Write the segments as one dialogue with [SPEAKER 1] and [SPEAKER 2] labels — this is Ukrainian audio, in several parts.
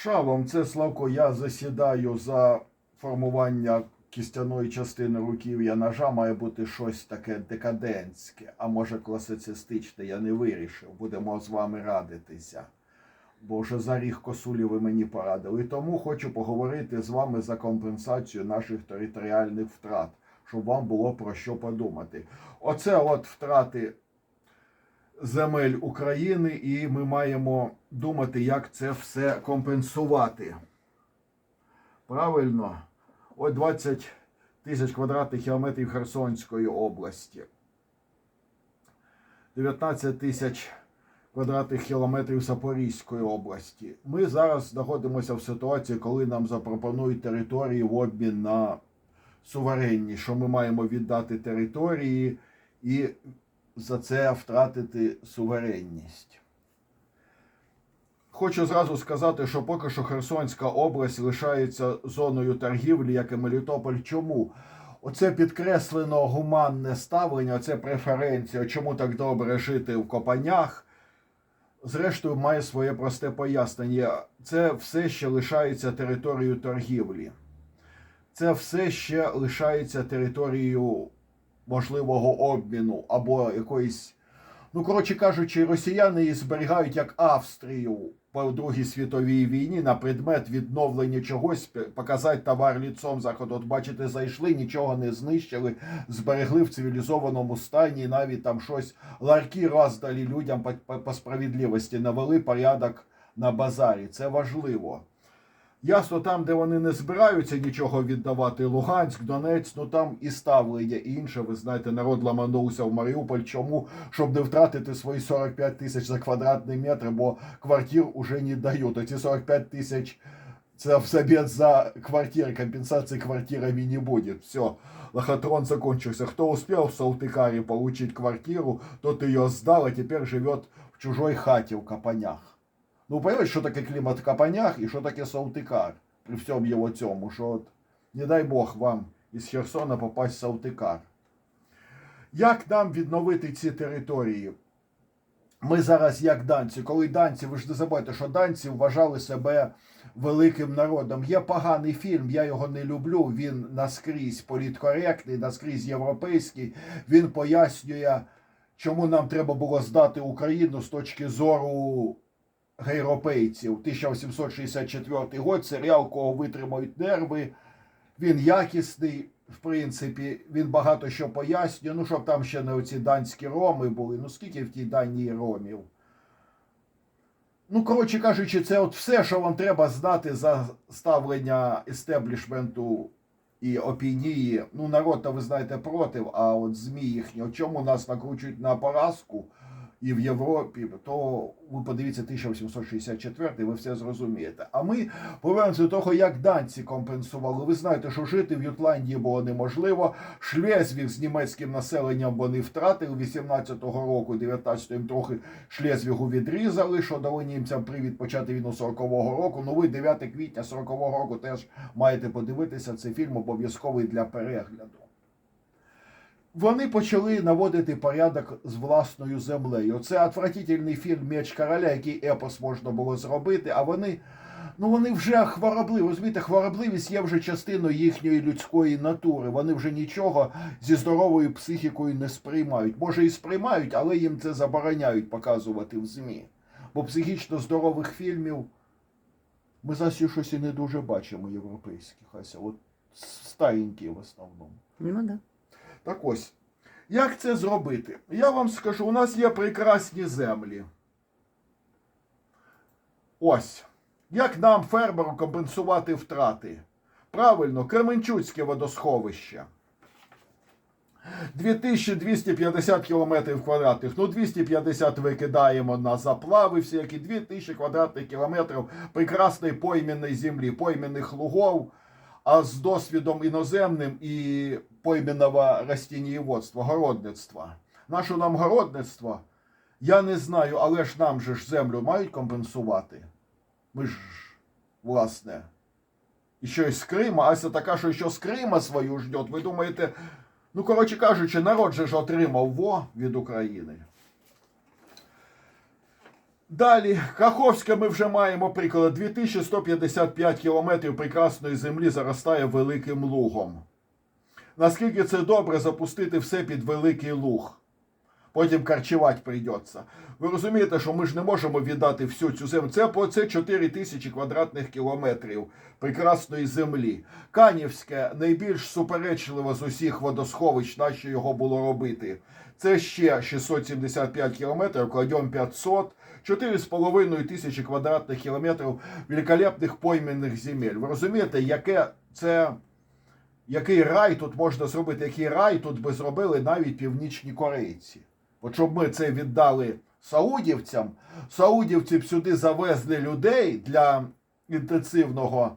[SPEAKER 1] Шалом, це Славко. Я засідаю за формування кістяної частини руків'я ножа. Має бути щось таке декадентське, а може класицистичне. Я не вирішив. Будемо з вами радитися. Бо вже за ріг косулі ви мені порадили. Тому хочу поговорити з вами за компенсацію наших територіальних втрат, щоб вам було про що подумати. Оце от втрати земель України, і ми маємо думати, як це все компенсувати. Правильно, от 20 тисяч квадратних кілометрів Херсонської області, 19 тисяч квадратних кілометрів Запорізької області. Ми зараз знаходимося в ситуації, коли нам запропонують території в обмін на суверенність, що ми маємо віддати території і за це втратити суверенність. Хочу зразу сказати, що поки що Херсонська область лишається зоною торгівлі, як і Мелітополь. Чому? Оце підкреслено гуманне ставлення, оце преференція, чому так добре жити в Копанях. Зрештою, має своє просте пояснення. Це все ще лишається територією торгівлі. Це все ще лишається територією можливого обміну або якоїсь. Ну, коротше кажучи, росіяни її зберігають як Австрію по Другій світовій війні на предмет відновлення чогось, показати товар ліцом заходу. От бачите, зайшли, нічого не знищили, зберегли в цивілізованому стані, навіть там щось ларки роздали людям по, по, по справедливості, навели порядок на базарі. Це важливо. Ясно, там, де вони не збираються нічого віддавати, Луганськ, Донець, ну там і ставлення інше. Ви знаєте, народ ламанувся в Маріуполь. Чому? Щоб не втратити свої 45 тисяч за квадратний метр, бо квартир уже не дають. Оці 45 тисяч це в собі за квартири, компенсации квартирами не будет. Все, лохотрон закончился. Кто успел в Салтыкаре получить квартиру, тот ее сдал, а теперь живет в чужой хате в Капанях. Ну, понимаете, що таке клімат Капанях і що таке Салтикар при всьому його цьому, що от, не дай Бог вам із Херсона попасть в Салтикар. Як нам відновити ці території? Ми зараз, як данці, коли данці, ви ж не забудьте, що данці вважали себе великим народом. Є поганий фільм, я його не люблю. Він наскрізь політкоректний, наскрізь європейський. Він пояснює, чому нам треба було здати Україну з точки зору європейців. 1864 год, серіал, кого витримають нерви. Він якісний, в принципі, він багато що пояснює. Ну, щоб там ще не оці данські роми були. Ну, скільки в тій Данії ромів? Ну, коротше кажучи, це от все, що вам треба знати за ставлення естеблішменту і опінії. Ну, народ, то ви знаєте, проти, а от ЗМІ їхні, чому нас накручують на поразку і в Європі, то ви подивіться 1864, ви все зрозумієте. А ми повернемося до того, як данці компенсували. Ви знаєте, що жити в Ютландії було неможливо. Шлезвіг з німецьким населенням вони втратили 18-го року, 19-го їм трохи Шлезвігу відрізали, що дали німцям привід почати війну 40-го року. Ну ви 9 квітня 40-го року теж маєте подивитися цей фільм обов'язковий для перегляду вони почали наводити порядок з власною землею. Це отвратительний фільм Меч короля, який епос можна було зробити. А вони, ну вони вже хворобливі. Розумієте, хворобливість є вже частиною їхньої людської натури. Вони вже нічого зі здоровою психікою не сприймають. Може і сприймають, але їм це забороняють показувати в ЗМІ. Бо психічно здорових фільмів ми зараз щось і не дуже бачимо європейських. Ася, от старенькі в основному.
[SPEAKER 2] Ну да.
[SPEAKER 1] Так ось, як це зробити? Я вам скажу, у нас є прекрасні землі. Ось. Як нам, фермеру, компенсувати втрати? Правильно, Кременчуцьке водосховище. 2250 кілометрів квадратних. Ну, 250 викидаємо на заплави, всі які 2000 квадратних кілометрів прекрасної пойменної землі, пойменних лугов, а з досвідом іноземним і пойменного растінієводства, городництва. Нашу нам городництво, я не знаю, але ж нам же ж землю мають компенсувати. Ми ж, власне, і щось з Крима, Ася така, що що з Крима свою ждет. Ви думаєте, ну, коротше кажучи, народ же ж отримав во від України. Далі, Каховське ми вже маємо приклад. 2155 кілометрів прекрасної землі заростає великим лугом. Наскільки це добре запустити все під великий луг? Потім карчувати прийдеться. Ви розумієте, що ми ж не можемо віддати всю цю землю. Це по це 4 тисячі квадратних кілометрів прекрасної землі. Канівське найбільш суперечливе з усіх водосховищ, на що його було робити. Це ще 675 кілометрів, кладем 500, 4,5 тисячі квадратних кілометрів великолепних пойменних земель. Ви розумієте, яке це. Який рай тут можна зробити, який рай тут би зробили навіть північні корейці. От щоб ми це віддали саудівцям, саудівці б сюди завезли людей для інтенсивного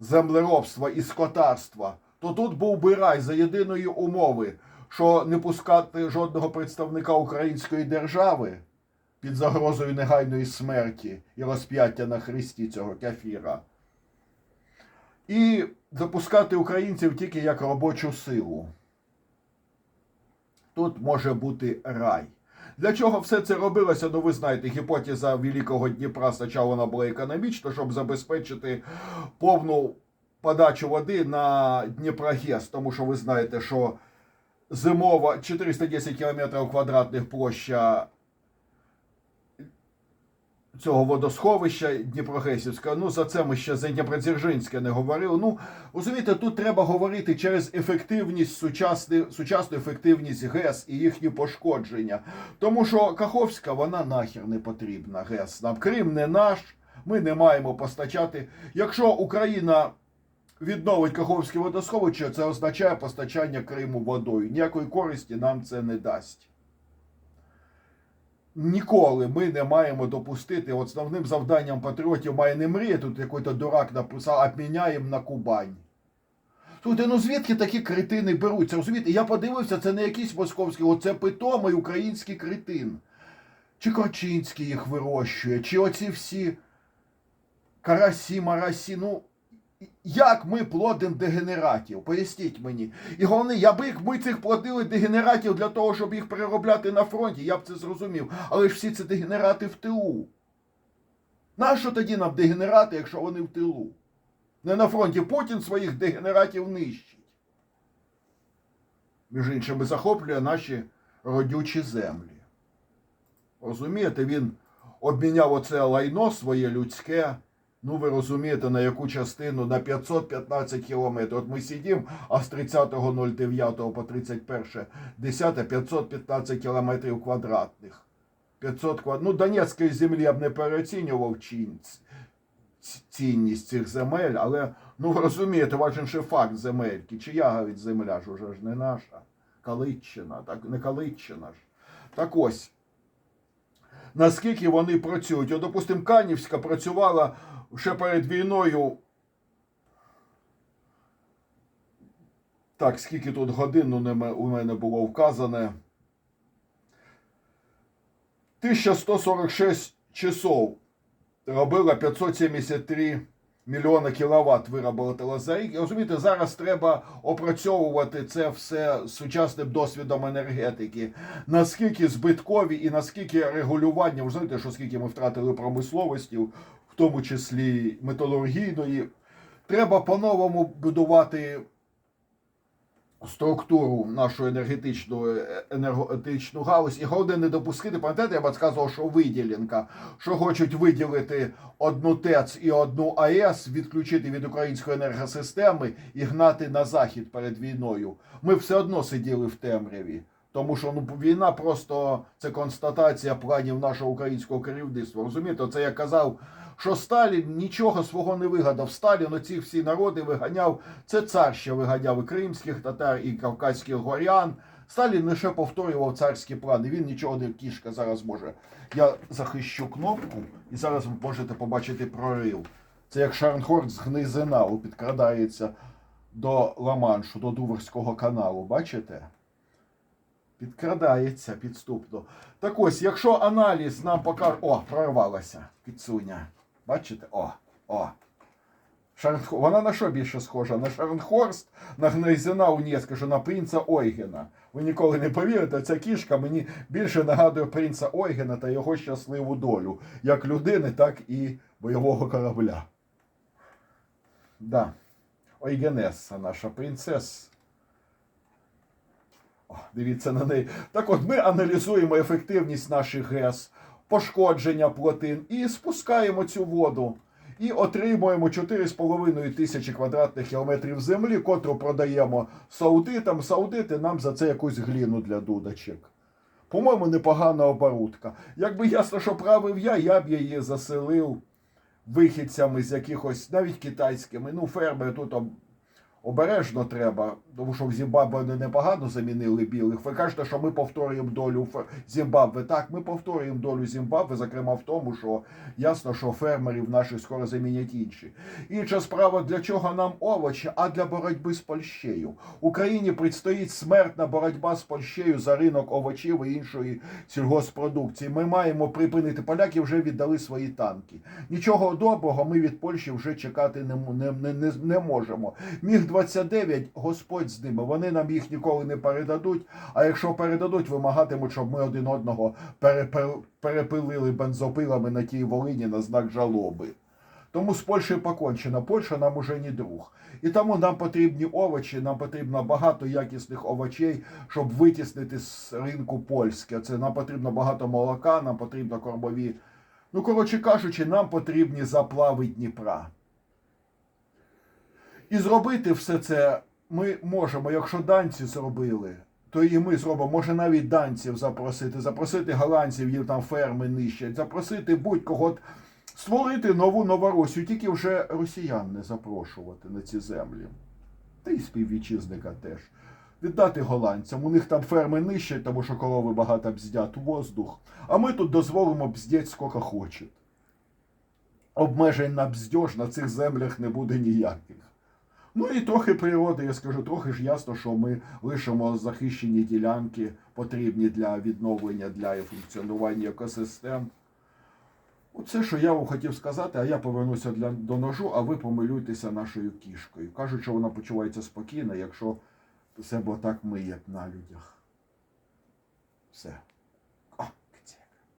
[SPEAKER 1] землеробства і скотарства, то тут був би рай за єдиної умови, що не пускати жодного представника української держави під загрозою негайної смерті і розп'яття на хресті цього кафіра. І запускати українців тільки як робочу силу. Тут може бути рай. Для чого все це робилося? Ну, ви знаєте, гіпотеза Великого Дніпра спочатку вона була економічна, щоб забезпечити повну подачу води на Дніпрогес. Тому що ви знаєте, що зимова 410 км квадратних площа цього водосховища Дніпрогесівського. Ну, за це ми ще за Дніпродзержинське не говорили. Ну, розумієте, тут треба говорити через ефективність, сучасну, сучасну ефективність ГЕС і їхні пошкодження. Тому що Каховська, вона нахер не потрібна ГЕС. Нам Крим не наш, ми не маємо постачати. Якщо Україна відновить Каховське водосховище, це означає постачання Криму водою. Ніякої користі нам це не дасть. Ніколи ми не маємо допустити. Основним завданням патріотів має не мріяти, тут якийсь дурак написав, обміняємо на Кубань. Слухайте, ну звідки такі критини беруться? Розумієте, я подивився, це не якийсь московський, оце питомий український критин. Чи Корчинський їх вирощує, чи оці всі карасі, марасі. Ну, як ми плодимо дегенератів? Поясніть мені. І головне, я би ми цих плодили дегенератів для того, щоб їх переробляти на фронті, я б це зрозумів. Але ж всі це дегенерати в тилу. Нащо тоді нам дегенерати, якщо вони в тилу? Не на фронті Путін своїх дегенератів нищить. Між іншими, захоплює наші родючі землі. Розумієте, він обміняв оце лайно своє людське. Ну, ви розумієте, на яку частину? На 515 кілометрів. От ми сидимо, а з 30.09 по 31 10 515 кілометрів квадратних. 500 квад... Ну, Донецької землі я б не переоцінював цінність цих земель, але, ну, ви розумієте, важен факт земельки. Чия говорить, земля ж уже ж не наша. Калитчина, так, не Калитчина ж. Так ось. Наскільки вони працюють? От, допустим, Канівська працювала ще перед війною. Так, скільки тут годин у мене- було вказане. 1146 часов робила 573 мільйони кіловат виробила за рік. І розумієте, зараз треба опрацьовувати це все сучасним досвідом енергетики. Наскільки збиткові і наскільки регулювання, ви знаєте, що скільки ми втратили промисловості, тому числі металургійної. Треба по-новому будувати структуру нашу енергетичну е, енергетичну галузь. І головне не допустити, пам'ятаєте, я вам сказав, що виділінка, що хочуть виділити одну ТЕЦ і одну АЕС, відключити від української енергосистеми і гнати на захід перед війною. Ми все одно сиділи в темряві. Тому що ну війна просто це констатація планів нашого українського керівництва. Розумієте, це я казав, що Сталін нічого свого не вигадав. Сталін оці всі народи виганяв. Це цар ще виганяв і кримських татар, і кавказьких горян. Сталін лише повторював царські плани. Він нічого не кішка зараз може. Я захищу кнопку, і зараз ви можете побачити прорив. Це як Шарнхорд з Гнизинау підкрадається до Ла-Маншу, до Дуверського каналу. Бачите? Підкрадається підступно. Так ось, якщо аналіз нам покаже. О, прорвалася підсуня. Бачите? О, о. Шарнхо... Вона на що більше схожа? На Шарнхорст, на Гнойзена у скажу, на принца Ойгена. Ви ніколи не повірите, ця кішка мені більше нагадує принца Ойгена та його щасливу долю, як людини, так і бойового корабля. Да. Ойгенеса, наша принцеса. О, дивіться на неї. Так от ми аналізуємо ефективність наших ГЕС, пошкодження плотин і спускаємо цю воду. І отримуємо 4,5 тисячі квадратних кілометрів землі, котру продаємо саудитам. Саудити нам за це якусь гліну для дудочок. По-моєму, непогана оборудка. Якби ясно, що правив я, я б її заселив вихідцями з якихось, навіть китайськими. Ну, фермери тут обережно треба, тому що в Зімбабве вони непогано замінили білих. Ви кажете, що ми повторюємо долю Зімбабве. Так, ми повторюємо долю Зімбабве, зокрема в тому, що ясно, що фермерів наших скоро замінять інші. Інша справа, для чого нам овочі, а для боротьби з Польщею. Україні предстоїть смертна боротьба з Польщею за ринок овочів і іншої сільгоспродукції. Ми маємо припинити. Поляки вже віддали свої танки. Нічого доброго ми від Польщі вже чекати не, не, не, не, не можемо. Міг 29 Господь з ними. Вони нам їх ніколи не передадуть. А якщо передадуть, вимагатимуть, щоб ми один одного перепилили бензопилами на тій Волині на знак жалоби. Тому з Польщею покончено. Польща нам уже не друг. І тому нам потрібні овочі, нам потрібно багато якісних овочей, щоб витіснити з ринку польське. Це нам потрібно багато молока, нам потрібно кормові. Ну, коротше кажучи, нам потрібні заплави Дніпра. І зробити все це ми можемо, якщо данці зробили, то і ми зробимо. Може навіть данців запросити, запросити голландців, їм там ферми нищать, запросити будь-кого. Створити нову Новоросію, тільки вже росіян не запрошувати на ці землі. Та й співвітчизника теж. Віддати голландцям. У них там ферми нищать, тому що корови багато бздять воздух. А ми тут дозволимо бздять скільки хочуть. Обмежень на бздьож на цих землях не буде ніяких. Ну і трохи природи, я скажу, трохи ж ясно, що ми лишимо захищені ділянки, потрібні для відновлення, для функціонування екосистем. Оце, що я вам хотів сказати, а я повернуся для, до ножу, а ви помилуйтеся нашою кішкою. Кажуть, що вона почувається спокійно, якщо себе отак миє на людях. Все.